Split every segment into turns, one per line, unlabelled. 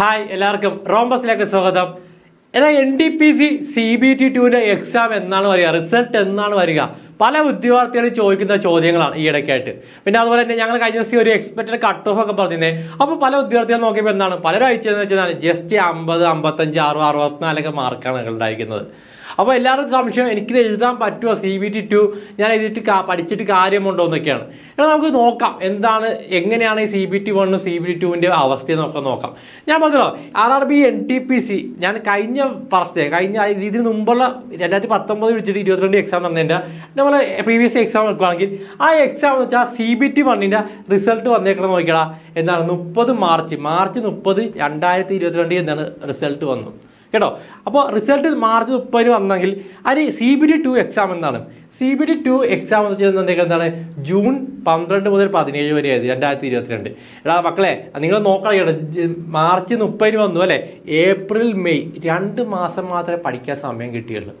Hi എല്ലാവർക്കും റോംബസിലേക്ക് സ്വാഗതം. എന്നാൽ N D P C C B T ടുവിന്റെ എക്സാം എന്നാണ് വരിക റിസൾട്ട് എന്നാണ് വരിക. പല ഉദ്യോഗാർത്ഥികളും ചോദിക്കുന്ന ചോദ്യങ്ങളാണ് ഈ ഇടയ്ക്കായിട്ട്. പിന്നെ അതുപോലെ തന്നെ ഞങ്ങൾ കഴിഞ്ഞ ദിവസം ഒരു എക്സ്പെക്റ്റഡ് കട്ട് ഓഫ് ഒക്കെ പറഞ്ഞിരുന്നേ. അപ്പോൾ പല ഉദ്യോഗാർത്ഥികൾ നോക്കിയപ്പോൾ എന്താണ്? പലരും അയച്ചതെന്ന് വെച്ചാൽ ജസ്റ്റ് അമ്പത് അമ്പത്തഞ്ച് അറുപത് അറുപത്തിനാലൊക്കെ മാർക്കാണ് ഉണ്ടായിരിക്കുന്നത് അപ്പോൾ എല്ലാവരും സംശയം. എനിക്കിത് എഴുതാൻ പറ്റുമോ? സി ബി ടി ടു ഞാൻ എഴുതിയിട്ട് പഠിച്ചിട്ട് കാര്യമുണ്ടോ എന്നൊക്കെയാണ്. എന്നാൽ നമുക്ക് നോക്കാം. എന്താണ് എങ്ങനെയാണ് ഈ സി ബി ടി വണ്ണും സി ബി ടി ടുവിന്റെ അവസ്ഥ എന്നൊക്കെ നോക്കാം. ഞാൻ പറഞ്ഞല്ലോ R R B N T P C ഞാൻ കഴിഞ്ഞ വർഷത്തെ കഴിഞ്ഞ ഇതിന് മുമ്പുള്ള രണ്ടായിരത്തി പത്തൊമ്പത് വിളിച്ചിട്ട് ഇരുപത്തിരണ്ട് എക്സാം വന്നതിന്റെ നമ്മളെ പ്രീവിയസ് എക്സാം എടുക്കുകയാണെങ്കിൽ ആ എക്സാം എന്ന് വെച്ചാൽ സി ബി ടി വണ്ണിന്റെ റിസൾട്ട് വന്നേക്കണം നോക്കിയാൽ എന്താണ് മുപ്പത് മാർച്ച്. മാർച്ച് മുപ്പത് രണ്ടായിരത്തി ഇരുപത്തിരണ്ട് എന്താണ് റിസൾട്ട് വന്നു കേട്ടോ? അപ്പോൾ റിസൾട്ട് മാർച്ച് മുപ്പതിന് വന്നെങ്കിൽ അതിന് C B D two exam എന്നാണ്. C B D two exam എന്ന് വെച്ചാൽ എന്താണ്? ജൂൺ പന്ത്രണ്ട് മുതൽ പതിനേഴ് വരെ ആയത് രണ്ടായിരത്തി ഇരുപത്തിരണ്ട്. എടാ മക്കളെ നിങ്ങൾ നോക്കണം മാർച്ച് മുപ്പതിന് വന്നു അല്ലേ? ഏപ്രിൽ മെയ് രണ്ട് മാസം മാത്രമേ പഠിക്കാൻ സമയം കിട്ടിയുള്ളൂ.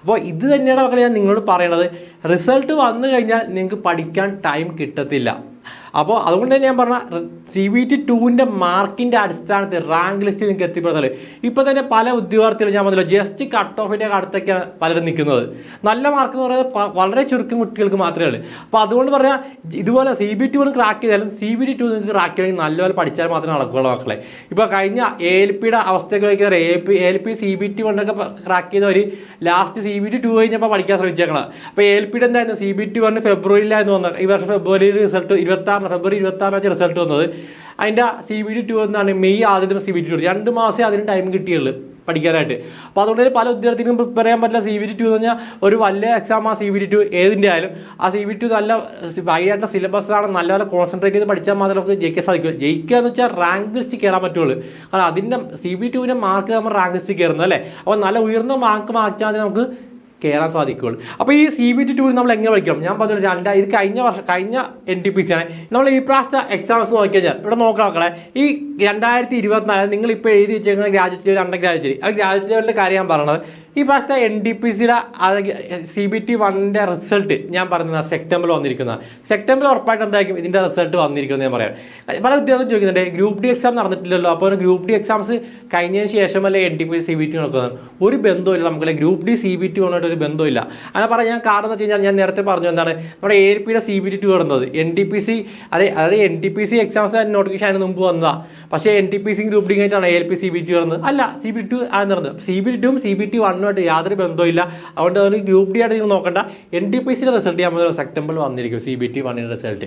അപ്പോൾ ഇത് തന്നെയാണ് മക്കളെ ഞാൻ നിങ്ങളോട് പറയണത്. റിസൾട്ട് വന്നു കഴിഞ്ഞാൽ നിങ്ങൾക്ക് പഠിക്കാൻ ടൈം കിട്ടത്തില്ല. അപ്പോൾ അതുകൊണ്ട് തന്നെ ഞാൻ പറഞ്ഞ സി വി ടി ടുവിന്റെ മാർക്കിന്റെ അടിസ്ഥാനത്തിൽ റാങ്ക് ലിസ്റ്റിൽ നിങ്ങൾക്ക് എത്തിപ്പെടുന്നത്. ഇപ്പോൾ തന്നെ പല ഉദ്യോഗാർത്ഥികളും ഞാൻ പറഞ്ഞല്ലോ ജസ്റ്റ് കട്ട് ഓഫിന്റെ അടുത്തൊക്കെയാണ് പലരും നിൽക്കുന്നത്. നല്ല മാർക്ക് എന്ന് പറയുന്നത് വളരെ ചുരുക്കം കുട്ടികൾക്ക് മാത്രമേ ഉള്ളൂ. അപ്പോൾ അതുകൊണ്ട് പറഞ്ഞാൽ ഇതുപോലെ സി ബി ടി ക്രാക്ക് ചെയ്താലും സി ബി ടി ടു നിങ്ങൾക്ക് ക്രാക്ക് ചെയ്യണമെങ്കിൽ നല്ലപോലെ പഠിച്ചാൽ മാത്രമേ നടക്കുകയുള്ളൂ മക്കളെ. ഇപ്പോൾ കഴിഞ്ഞ എൽ പിയുടെ അവസ്ഥയൊക്കെ നോക്കിയാൽ A P L P C B T വണ്ണൊക്കെ crack ചെയ്തവർ last C B T two കഴിഞ്ഞപ്പോൾ പഠിക്കാൻ ശ്രമിച്ചേക്കണം അപ്പോൾ എൽ പിയുടെ എന്തായിരുന്നു? സി ബി ടി വണ് ഫെബ്രുവരിയിലായിരുന്നു വന്നത്. ഈ വർഷം ഫെബ്രുവരി റിസൾട്ട് ഇരുപത്തി ഫെബ്രുവരി ഇരുപത്തി ആറിന് വെച്ച് റിസൾട്ട് വന്നത്. അതിന്റെ സി ബി ടി ടു എന്നാണ് മെയ് ആദ്യത്തെ സി ബി ടി ടു രണ്ട് മാസം അതിന് ടൈം കിട്ടിയുള്ളൂ പഠിക്കാനായിട്ട്. അപ്പോൾ അതുകൊണ്ട് പല ഉദ്യോഗത്തിനും പ്രിപ്പയർ ചെയ്യാൻ പറ്റില്ല സി ബി ടി ടു എന്ന് പറഞ്ഞാൽ ഒരു വലിയ എക്സാം ആ സി ബി ടി ടു ഏതിന്റെ ആയാലും. ആ സി ബി ടി നല്ല വൈകിട്ട് സിലബസ് ആണ് നല്ലപോലെ കോൺസെൻട്രേറ്റ് ചെയ്ത് പഠിച്ചാൽ മാത്രമേ നമുക്ക് ജയിക്കാൻ സാധിക്കും. ജയിക്കുക എന്ന് വെച്ചാൽ റാങ്ക് ലിസ്റ്റ് കയറാൻ പറ്റുള്ളൂ. കാരണം അതിന്റെ സി ബി ടുവിന്റെ മാർക്ക് നമ്മൾ റാങ്ക് ലിസ്റ്റ് കയറുന്നത് അല്ലേ? അപ്പോൾ നല്ല ഉയർന്ന മാർക്ക് മതി നമുക്ക് കയറാൻ സാധിക്കുകയുള്ളൂ അപ്പോൾ ഈ സി ബി ടി ടൂർ നമ്മൾ എങ്ങനെ പഠിക്കണം ഞാൻ പറഞ്ഞു രണ്ടാ ഇത് കഴിഞ്ഞ വർഷം കഴിഞ്ഞ എൻ ടി പി സി ആണ്. നമ്മൾ ഈ പ്രാവശ്യത്തെ എക്സാംസ് നോക്കിക്കഴിഞ്ഞാൽ ഇവിടെ നോക്കാം മക്കളെ ഈ രണ്ടായിരത്തി ഇരുപത്തിനാല് നിങ്ങൾ ഇപ്പോൾ എഴുതി വെച്ചേക്കുന്ന ഗ്രാജുവേറ്റ് ലെവൽ അണ്ടർ ഗ്രാജുവേറ്റ് ആ ഗ്രാജുവേറ്റ് ലെവലിന്റെ കാര്യം ഞാൻ പറഞ്ഞത്. ഈ പ്രാവശ്യത്തെ എൻ ഡി പി സിയുടെ സി ബി ടി വണ്ണിന്റെ റിസൾട്ട് ഞാൻ പറഞ്ഞത് സെപ്റ്റംബറിൽ വന്നിരിക്കുന്ന. സെപ്റ്റംബറിൽ ഉറപ്പായിട്ട് എന്തായിരിക്കും ഇതിന്റെ റിസൾട്ട് വന്നിരിക്കുന്നത് ഞാൻ പറയാം. പല വിദ്യാർത്ഥികളും ചോദിക്കുന്നുണ്ട് ഗ്രൂപ്പ് ഡി എക്സാം നടന്നിട്ടില്ലല്ലോ അപ്പോൾ ഗ്രൂപ്പ് ഡി എക്സാംസ് കഴിഞ്ഞതിന് ശേഷമല്ലേ N D P C B T നടക്കുന്നത്? ഒരു ബന്ധമില്ല നമുക്ക് group D C B T വന്നിട്ട് ഒരു ബന്ധമില്ല അങ്ങനെ പറയാൻ ഞാൻ കാരണം എന്ന് വെച്ച് കഴിഞ്ഞാൽ ഞാൻ നേരത്തെ പറഞ്ഞു എന്താണ് നമ്മുടെ എ പിയുടെ സി ബി ടി ടു വരുന്നത്. എൻ ഡി പി സി അതെ അതായത് N D P C exams notification അതിന് മുമ്പ് വന്നതാണ് പക്ഷേ N T P C group D കഴിഞ്ഞിട്ടാണ് A L P C B T വരുന്നത്. അല്ല സി ബി ടു ആണ് നടന്നത് സി ബി ടുവും സി ബി ടി വണ്ണുമായിട്ട് യാതൊരു ബന്ധമില്ല അതുകൊണ്ട് ഒരു ഗ്രൂപ്പ് ഡി ആയിട്ട് നിങ്ങൾ നോക്കണ്ട. എൻ ടി പി സിയുടെ റിസൾട്ട് ഞാൻ പറഞ്ഞല്ലോ സെപ്റ്റംബർ വന്നിരിക്കും സി ബി ടി വണ്ണിന്റെ റിസൾട്ട്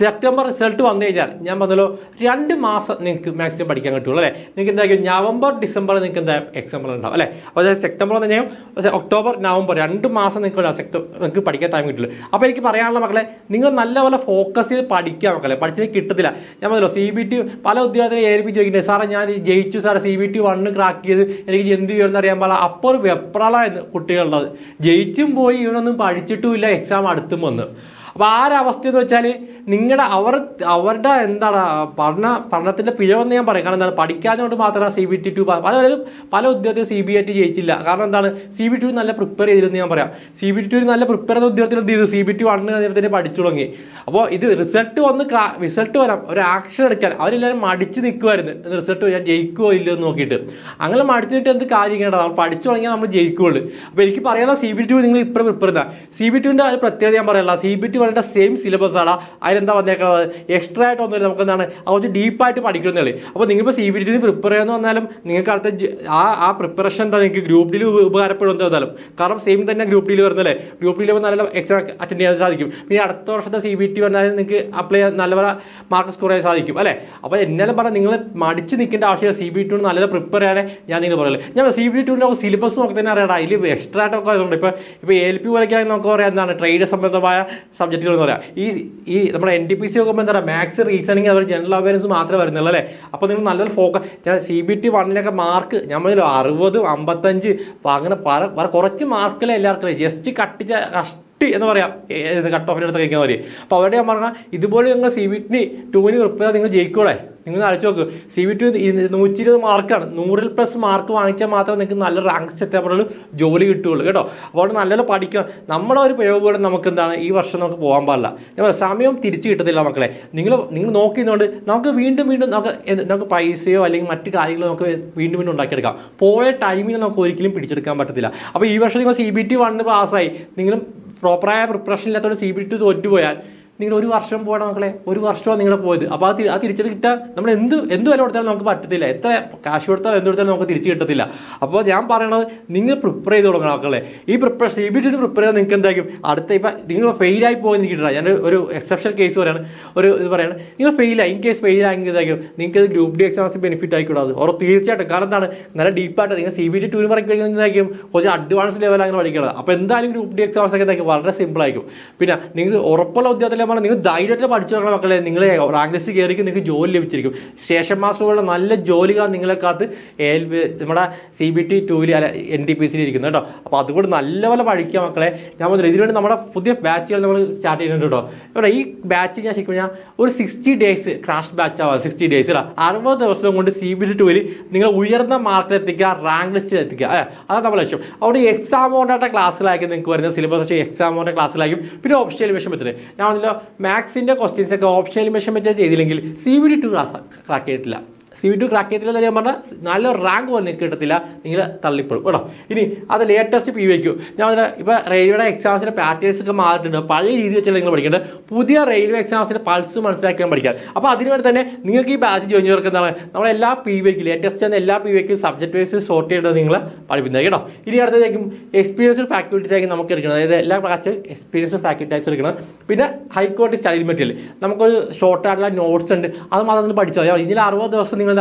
സെപ്റ്റംബർ റിസൾട്ട് വന്നു കഴിഞ്ഞാൽ ഞാൻ പറഞ്ഞല്ലോ രണ്ട് മാസം നിങ്ങൾക്ക് മാക്സിമം പഠിക്കാൻ കിട്ടുള്ളൂ അല്ലേ? നിങ്ങൾക്ക് എന്തായിരിക്കും നവംബർ ഡിസംബർ നിങ്ങൾക്ക് എന്താ എക്സാമ്പിൾ ഉണ്ടാവും അല്ലേ? അപ്പോൾ സെപ്റ്റംബർ എന്ന് കഴിഞ്ഞാൽ ഒക്ടോബർ നവംബർ രണ്ട് മാസം നിങ്ങൾക്ക് സെപ്റ്റംബർ നിങ്ങൾക്ക് പഠിക്കാൻ ടൈം കിട്ടുള്ളൂ അപ്പോൾ എനിക്ക് പറയാനുള്ള മക്കളെ നിങ്ങൾ നല്ലപോലെ ഫോക്കസ് ചെയ്ത് പഠിക്കുക മക്കളെ. പഠിച്ചത് കിട്ടത്തില്ല. ഞാൻ പറഞ്ഞല്ലോ സി ബി ടി പല ഉദ്യോഗത്തിനെ ഏൽപ്പിച്ച് ചോദിക്കുന്നത് സാറേ ഞാൻ ജയിച്ചു സാറേ C B T one crack ചെയ്ത് എനിക്ക് എന്ത് ചെയ്യുമെന്ന് അറിയാൻ പാടില്ല. അപ്പോൾ ഒരു വെപ്രളായിരുന്നു കുട്ടികളുള്ളത്? ജയിച്ചും പോയി ഇവനൊന്നും പഠിച്ചിട്ടുമില്ല എക്സാം അടുത്തും വന്ന്. അപ്പോൾ ആ ഒരു അവസ്ഥ എന്ന് വെച്ചാൽ നിങ്ങളുടെ അവർ അവരുടെ എന്താണ് പഠന പഠനത്തിന്റെ പിഴവെന്ന് ഞാൻ പറയും. കാരണം എന്താണ് പഠിക്കാഞ്ഞുകൊണ്ട് മാത്രമാണ് സി ബി ടി ടു പലരും പല ഉദ്യോഗത്തിൽ സി ബി ഐ ടി ജയിച്ചില്ല. കാരണം എന്താണ് സി ബി ടു നല്ല പ്രിപ്പയർ ചെയ്തിരുന്നു ഞാൻ പറയാം. സി ബി ടി നല്ല പ്രിപ്പയർ ചെയ്ത ഉദ്യോഗത്തിൽ എന്ത് ചെയ്തു? സി ബി ടി വണ്ണ് കഴിഞ്ഞപ്പോൾ പഠിച്ചു തുടങ്ങി. അപ്പോൾ ഇത് റിസൾട്ട് വന്ന് റിസൾട്ട് വരാം. ഒരു ആക്ഷൻ എടുക്കാൻ. അവരെല്ലാവരും മടിച്ച് നിൽക്കുമായിരുന്നു റിസൾട്ട് ഞാൻ ജയിക്കുമോ ഇല്ലയോ എന്ന് നോക്കിയിട്ട്. അങ്ങനെ മടിച്ചിട്ട് എന്ത് കാര്യം കേട്ടോ നമ്മൾ പഠിച്ചു തുടങ്ങിയാൽ നമ്മൾ ജയിക്കുകയുള്ളൂ അപ്പോൾ എനിക്ക് പറയാനുള്ള സി ബി ടി നിങ്ങൾ ഇപ്പോഴും പ്രിപ്പയർ ചെയ്താൽ സി ബി ടുവിന്റെ പ്രത്യേകത ഞാൻ പറയാനുള്ള സി ബി ടി വരേണ്ട സെയിം സിലബസ് ആണ്. അതിലെന്താ വന്നേക്കുന്നത് എക്സ്ട്രാ ആയിട്ട് ഒന്നുമില്ല നമുക്ക് എന്താണ് ആ കുറച്ച് ഡീപ്പായിട്ട് പഠിക്കുന്നതേ അപ്പോൾ നിങ്ങളിപ്പോൾ സി ബി ടി പ്രിപ്പയർ ചെയ്യുന്ന വന്നാലും നിങ്ങൾക്ക് അടുത്ത ആ ആ പ്രിപ്പറേഷൻ എന്താ നിങ്ങൾക്ക് ഗ്രൂപ്പ് ഡിയിൽ ഉപകാരപ്പെടും എന്താണെന്നാലും കാരണം സെയിം തന്നെ ഗ്രൂപ്പ് ഡിയിൽ വരുന്നല്ലേ? ഗ്രൂപ്പ് ഡിയിൽ നല്ല എക്സാം അറ്റൻഡ് ചെയ്യാൻ സാധിക്കും. പിന്നെ അടുത്ത വർഷത്തെ സി ബി ടി വന്നാലും നിങ്ങൾക്ക് അപ്ലൈ ചെയ്യാൻ നല്ല മാർക്ക് സ്കോർ ചെയ്യാൻ സാധിക്കും അല്ലേ? അപ്പോൾ എന്നാലും പറഞ്ഞാൽ നിങ്ങൾ മടിച്ച് നിൽക്കേണ്ട ആവശ്യമില്ല. സി ബി ടി നല്ല പ്രിപ്പയർ ചെയ്യാനേ ഞാൻ നിങ്ങൾ പറയല്ലേ ഞാൻ സി ബി ടുവിന്റെ സിലബസ് നോക്കി തന്നെ അറിയാം അതിൽ എക്സ്ട്രാ ആയിട്ടൊക്കെ ആയതുകൊണ്ട് ഇപ്പോൾ എൽ പി പോലെയൊക്കെ നമുക്ക് പറയാം എന്താണ്? ട്രേഡ് സംബന്ധമായ സബ്ജക്റ്റുകൾ എന്ന് പറയാം. ഈ ഈ നമ്മുടെ എൻ ടി പി സി നോക്കുമ്പോൾ എന്താ പറയുക മാത്സ് റീസണിങ് അവർ ജനറൽ അവയർനെസ് മാത്രമേ വരുന്നുള്ളൂ അല്ലേ? അപ്പോൾ നിങ്ങൾ നല്ലൊരു ഫോക്കസ് ഞാൻ സി ബി ടി വണ്ണിനൊക്കെ മാർക്ക് ഞാൻ പറഞ്ഞല്ലോ അറുപത് അമ്പത്തഞ്ച് അങ്ങനെ പല കുറച്ച് മാർക്കിലെ എല്ലാവർക്കും ജസ്റ്റ് കട്ടിച്ച കഷ്ടി കറക്റ്റ് എന്ന് പറയാം. ഏത് കട്ട് ഓഫിന്റെ അടുത്ത് കഴിക്കാൻ മതി അപ്പോൾ അവിടെ ഞാൻ പറഞ്ഞാൽ ഇതുപോലെ നിങ്ങൾ സി വി ടി ടൂവിന് പ്രിപ്പയർ നിങ്ങൾ ജയിക്കൂടെ നിങ്ങൾ അരച്ചു നോക്ക്. സി വി ടു നൂറ്റി ഇരുപത് മാർക്കാണ് നൂറിൽ പ്ലസ് മാർക്ക് വാങ്ങിച്ചാൽ മാത്രമേ നിങ്ങൾക്ക് നല്ല റാങ്ക് സെറ്റപ്പുള്ള ജോലി കിട്ടുകയുള്ളൂ കേട്ടോ? അപ്പോൾ നല്ലപോലെ പഠിക്കണം. നമ്മുടെ ഒരു പ്രയോഗം നമുക്ക് എന്താണ്? ഈ വർഷം നമുക്ക് പോകാൻ പാടില്ല. ഞാൻ സമയം തിരിച്ചു കിട്ടത്തില്ല മക്കളെ. നിങ്ങൾ നിങ്ങൾ നോക്കിയതുകൊണ്ട് നമുക്ക് വീണ്ടും വീണ്ടും നമുക്ക് നമുക്ക് പൈസയോ അല്ലെങ്കിൽ മറ്റു കാര്യങ്ങളോ നമുക്ക് വീണ്ടും വീണ്ടും ഉണ്ടാക്കിയെടുക്കാം. പോയ ടൈമിനെ നമുക്ക് ഒരിക്കലും പിടിച്ചെടുക്കാൻ പറ്റത്തില്ല. അപ്പോൾ ഈ വർഷം നിങ്ങൾ സി ബി ടി വണ്ണ് പാസ്സായി നിങ്ങളും പ്രോപ്പറായ പ്രിപ്പറേഷൻ ഇല്ലാത്തതുകൊണ്ട് സി ബി ടി തോറ്റുപോയാൽ നിങ്ങൾ ഒരു വർഷം പോകണം മക്കളെ. ഒരു വർഷമാണ് നിങ്ങൾ പോയത്. അപ്പോൾ ആ തി- ആ തിരിച്ചത് കിട്ടാൻ നമ്മൾ എന്ത് എന്ത് വില കൊടുത്താലും നമുക്ക് പറ്റത്തില്ല. എത്ര കാശ് കൊടുത്താലും എന്ത് കൊടുത്താലും നമുക്ക് തിരിച്ച് കിട്ടത്തില്ല. അപ്പോൾ ഞാൻ പറയണത് നിങ്ങൾ പ്രിപ്പയർ ചെയ്ത് തുടങ്ങണം മക്കളെ. ഈ പ്രിപ്പറേഷൻ സി ബി പ്രിപ്പയർ ചെയ്താൽ നിങ്ങൾക്ക് എന്തായിരിക്കും? അടുത്ത ഇപ്പം നിങ്ങൾ ഫെയിലായി പോകുന്ന കിട്ടില്ല ഞാൻ ഒരു എക്സെപ്ഷൻ കേസ് പറയാണ്. ഒരു ഇത് പറയാണ്. നിങ്ങൾ ഫെയിലായി ഇൻ കേസ് ഫെയിലായെങ്കിൽ ഇതായിരിക്കും നിങ്ങൾക്ക് ഇത് ഗ്രൂപ്പ് ഡി എക്സാംസ് ബെനിഫിറ്റ് ആയിക്കൂടാതെ ഓർ തീർച്ചയായിട്ടും. കാരണം എന്താണ്? നല്ല ഡീപ്പായിട്ട് നിങ്ങൾ സി ബി ടി ടൂർ പഠിക്കുന്നതായിരിക്കും കുറച്ച് അഡ്വാൻസ് ലെവലാണ് പഠിക്കുന്നത് അപ്പോൾ എന്തായാലും ഗ്രൂപ്പ് ഡി എക്സാംസ് ഒക്കെ എന്തായിരിക്കും? വളരെ സിമ്പിൾ ആയിരിക്കും. പിന്നെ നിങ്ങൾ ഉറപ്പുള്ള ഉദ്യോഗത്തിലെ പറഞ്ഞു നിങ്ങൾ ധൈര്യമായിട്ട് പഠിച്ചു മക്കളെ. നിങ്ങൾ റാങ്ക് ലിസ്റ്റ് കയറിക്കും നിങ്ങൾക്ക് ജോലി ലഭിച്ചിരിക്കും. സ്റ്റേഷൻ മാസ്റ്ററുകളുടെ നല്ല ജോലികൾ നിങ്ങളെ കാത്ത് നമ്മുടെ സി ബി ടി ടൂവിൽ അല്ല എൻ ടി പി സിയിൽ ഇരിക്കുന്നത് കേട്ടോ. അപ്പോൾ അതുകൊണ്ട് നല്ലപോലെ പഠിക്കുക മക്കളെ. ഞാൻ പറഞ്ഞു ഇതിനുവേണ്ടി നമ്മുടെ പുതിയ ബാച്ചുകൾ നമ്മൾ സ്റ്റാർട്ട് ചെയ്യുന്നുണ്ട് കേട്ടോ. ഇവിടെ ഈ ബാച്ച് ഞാൻ ശരിക്കും ഞാൻ ഒരു സിക്സ്റ്റി ഡേയ്സ് ക്രാഷ് ബാച്ച് ആവാം സിക്സ്റ്റി ഡേയ്സ് അറുപത് ദിവസം കൊണ്ട് സി ബി ടി ടൂവിൽ നിങ്ങൾ ഉയർന്ന മാർക്കിൽ എത്തിക്കുക റാങ്ക് ലിസ്റ്റിൽ എത്തിക്കുക. അതാണ് നമ്മുടെ ലക്ഷ്യം. അവിടെ എക്സാം ഓണ്ടായിട്ട് ക്ലാസ്സിലായിരിക്കും നിങ്ങൾക്ക് വരുന്ന സിലബസ് എക്സാം ഓണ്ട ക്ലാസ്സിലായിരിക്കും പിന്നെ ഓപ്ഷൻ വിഷമത്തിൽ ഞാൻ പറഞ്ഞല്ലോ മാത്സിന്റെ ക്വസ്റ്റ്യൻസ് ഒക്കെ ഓപ്ഷൻ എലിമിഷൻ മെത്തേഡ് ചെയ്തില്ലെങ്കിൽ C B D two class crack ചെയ്തിട്ടില്ല സി ടു ക്രാക്ക് ചെയ്തില്ല ഞാൻ പറഞ്ഞാൽ നല്ല റാങ്ക് പോലും നിങ്ങൾക്ക് കിട്ടത്തില്ല. നിങ്ങൾ തള്ളിപ്പോഴും കേട്ടോ. ഇനി അത് ലേറ്റസ്റ്റ് പി വയ്ക്കൂ ഞാൻ പറഞ്ഞാൽ ഇപ്പോൾ റെയിൽവേയുടെ എക്സാംസിന്റെ പാറ്റേൺസ് ഒക്കെ മാറിയിട്ടുണ്ട്. പഴയ രീതി വെച്ചാൽ നിങ്ങൾ പഠിക്കേണ്ടത്. പുതിയ റെയിൽവേ എക്സാംസിന്റെ പൾസ് മനസ്സിലാക്കാൻ പഠിക്കാം അപ്പോൾ അതിനുവേണ്ടി തന്നെ നിങ്ങൾക്ക് ഈ ബാച്ച് ജോയിൻ ചെയ്തവർക്ക് എന്താണ്? നമ്മൾ എല്ലാ പി വയ്ക്കും ലേറ്റസ്റ്റ് എന്ന എല്ലാ പി വയ്ക്കും സബ്ജക്ട് വൈസ് സോർട്ട് ചെയ്യേണ്ടത് നിങ്ങൾ പഠിപ്പിക്കുന്നത് കേട്ടോ. ഇനി അടുത്തതായിരിക്കും എക്സ്പീരിയൻസ്ഡ് ഫാക്കൽറ്റീസ് ആയിരിക്കും നമുക്ക് എടുക്കണം. അതായത് എല്ലാ ബാച്ച് എക്സ്പീരിയൻസ്ഡ് ഫാക്കൽറ്റീസ് എടുക്കണം. പിന്നെ ഹൈക്കോടതി സ്റ്റഡി മെറ്റീരിയൽ നമുക്കൊരു ഷോർട്ട് ആയിട്ടുള്ള നോട്ട്സ് ഉണ്ട്. അത് മാത്രം പഠിച്ചാൽ മതി. ഇതിൽ അറുപത് ദിവസം നിങ്ങൾ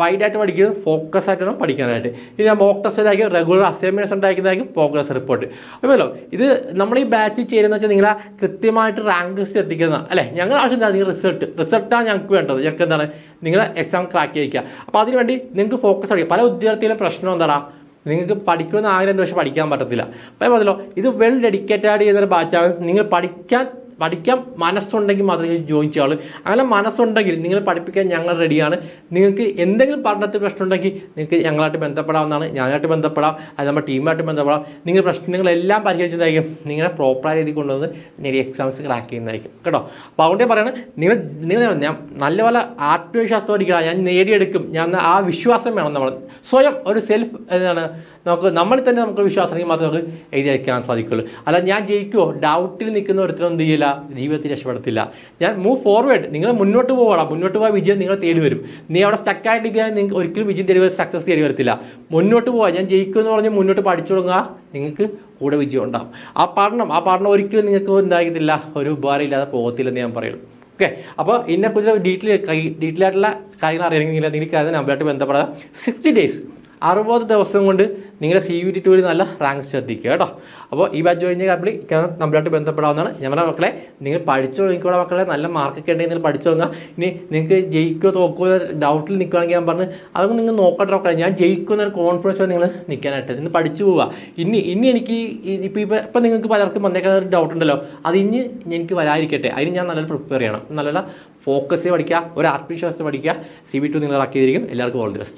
വൈഡായിട്ട് പഠിക്കുന്നത് ഫോക്കസ് ആയിട്ട് വേണം പഠിക്കാനായിട്ട്. ഇനി മോക്ക് ടെസ്റ്റ് ആയിരിക്കും റെഗുലർ അസൈൻമെന്റ്സ് ഉണ്ടായിരിക്കുന്നതായിരിക്കും പ്രോഗ്രസ് റിപ്പോർട്ട് അപ്പോൾ ഇത് നമ്മൾ ഈ ബാച്ച് ചെയ്യുന്ന വെച്ചാൽ നിങ്ങളെ കൃത്യമായിട്ട് റാങ്ക് ലിസ്റ്റ് എത്തിക്കുന്ന അല്ലേ? ഞങ്ങൾ ആവശ്യം എന്താ? നിങ്ങൾ റിസൾട്ട് റിസൾട്ടാണ് ഞങ്ങൾക്ക് വേണ്ടത്. ഞങ്ങൾക്ക് എന്താണ്? നിങ്ങളെ എക്സാം ക്രാക്ക് ചെയ്യിക്കുക. അപ്പോൾ അതിനുവേണ്ടി നിങ്ങൾക്ക് ഫോക്കസ് അടിക്കുക. പല വിദ്യാർത്ഥികളും പ്രശ്നം എന്താടാ? നിങ്ങൾക്ക് പഠിക്കുമെന്ന് ആഗ്രഹം പക്ഷേ പഠിക്കാൻ പറ്റത്തില്ല. അപ്പോൾ അതല്ലോ ഇത് വെൽ ഡെഡിക്കേറ്റഡ് ചെയ്യുന്നൊരു ബാച്ചാണ് നിങ്ങൾ പഠിക്കാൻ പഠിക്കാൻ മനസ്സുണ്ടെങ്കിൽ മാത്രമേ ജോയിൻ ചെയ്യാവുള്ളൂ അങ്ങനെ മനസ്സുണ്ടെങ്കിൽ നിങ്ങൾ പഠിപ്പിക്കാൻ ഞങ്ങൾ റെഡിയാണ് നിങ്ങൾക്ക് എന്തെങ്കിലും പഠനത്തിൽ പ്രശ്നമുണ്ടെങ്കിൽ നിങ്ങൾക്ക് ഞങ്ങളായിട്ട് ബന്ധപ്പെടാവുന്നതാണ്. ഞാനായിട്ട് ബന്ധപ്പെടാം. അത് നമ്മുടെ ടീമായിട്ട് ബന്ധപ്പെടാം. നിങ്ങൾ പ്രശ്നങ്ങളെല്ലാം പരിഹരിച്ചതായിരിക്കും നിങ്ങളെ പ്രോപ്പറായ രീതിയിൽ കൊണ്ടുവന്ന് നേരിയ എക്സാംസ് ക്രാക്ക് ചെയ്യുന്നതായിരിക്കും. കേട്ടോ? അപ്പോൾ അതുകൊണ്ട് പറയണം നിങ്ങൾ നിങ്ങൾ ഞാൻ നല്ല പോലെ ആത്മവിശ്വാസത്തോടെ ഞാൻ നേടിയെടുക്കും. ഞാൻ ആ വിശ്വാസം വേണം നമ്മൾ. സ്വയം ഒരു സെൽഫ് എന്താണ് നമുക്ക് നമ്മൾ തന്നെ നമുക്ക് വിശ്വാസം മാത്രമേ നമുക്ക് എഴുതി അയക്കാൻ സാധിക്കുള്ളൂ. അല്ല ഞാൻ ജയിക്കുമോ ഡൗട്ടിൽ നിൽക്കുന്ന ഒരുത്തരം എന്ത് ചെയ്യില്ല? ജീവിതത്തിൽ രക്ഷപ്പെടത്തില്ല. ഞാൻ മൂവ് ഫോർവേഡ് നിങ്ങൾ മുന്നോട്ട് പോകണം മുന്നോട്ട് പോയ വിജയം നിങ്ങളെ തേടി വരും. നീ അവിടെ സ്റ്റക്കായിട്ടിരിക്കാൻ നിങ്ങൾക്ക് ഒരിക്കലും വിജയം തേടി സക്സസ് തേടി വരത്തില്ല. മുന്നോട്ട് പോവാ. ഞാൻ ജയിക്കുമെന്ന് പറഞ്ഞ് മുന്നോട്ട് പഠിച്ചു തുടങ്ങുക. നിങ്ങൾക്ക് കൂടെ വിജയം ഉണ്ടാകും ആ പഠനം ആ പഠനം ഒരിക്കലും നിങ്ങൾക്ക് എന്താകത്തില്ല ഒരു ഉപകാരം ഇല്ലാതെ പോകത്തില്ലെന്ന് ഞാൻ പറയുള്ളൂ ഓക്കെ അപ്പോൾ ഇതിനെക്കുറിച്ച് ഡീറ്റെയിൽ ഡീറ്റെയിൽ ആയിട്ടുള്ള കാര്യങ്ങൾ അറിയണമെങ്കിൽ നിങ്ങൾക്ക് അതിന് നമ്പറായിട്ട് ബന്ധപ്പെടാം. സിക്സ്റ്റി ഡേയ്സ് അറുപത് ദിവസം കൊണ്ട് നിങ്ങളുടെ സി വി ടി ടൂവിൽ നല്ല റാങ്ക് ശ്രദ്ധിക്കുക കേട്ടോ. അപ്പോൾ ഈ ബാച്ച് ജോയിൻ കമ്പനി നമ്മളായിട്ട് ബന്ധപ്പെടാവുന്നതാണ്. ഞങ്ങളുടെ മക്കളെ നിങ്ങൾ പഠിച്ചു തുടങ്ങിക്കൂടെ മക്കളെ നല്ല മാർക്കൊക്കെ ഉണ്ടെങ്കിൽ നിങ്ങൾ പഠിച്ചു തുടങ്ങുക ഇനി നിങ്ങൾക്ക് ജയിക്കോ തോക്കോ ഡൗട്ടിൽ നിൽക്കുകയാണെങ്കിൽ ഞാൻ പറഞ്ഞ് അതൊന്നും നിങ്ങൾ നോക്കട്ടെ മക്കളെ. ഞാൻ ജയിക്കുന്ന ഒരു കോൺഫിഡൻസ് നിങ്ങൾ നിൽക്കാനായിട്ട് ഇന്ന് പഠിച്ചു പോവുക. ഇനി ഇനി എനിക്ക് ഇപ്പോൾ ഇപ്പോൾ ഇപ്പം നിങ്ങൾക്ക് പലർക്കും വന്നേക്കുന്ന ഒരു ഡൗട്ട് ഉണ്ടല്ലോ. അത് ഇനി എനിക്ക് വരാതിരിക്കട്ടെ. അതിന് ഞാൻ നല്ല പ്രിപ്പയർ ചെയ്യണം. നല്ല ഫോക്കസ് പഠിക്കുക. ഒരു ആത്മവിശ്വാസത്തിൽ പഠിക്കുക. സി ബി ടു നിങ്ങൾ ഇറക്കിയിരിക്കും എല്ലാവർക്കും ഓൾ ദി ബെസ്റ്റ്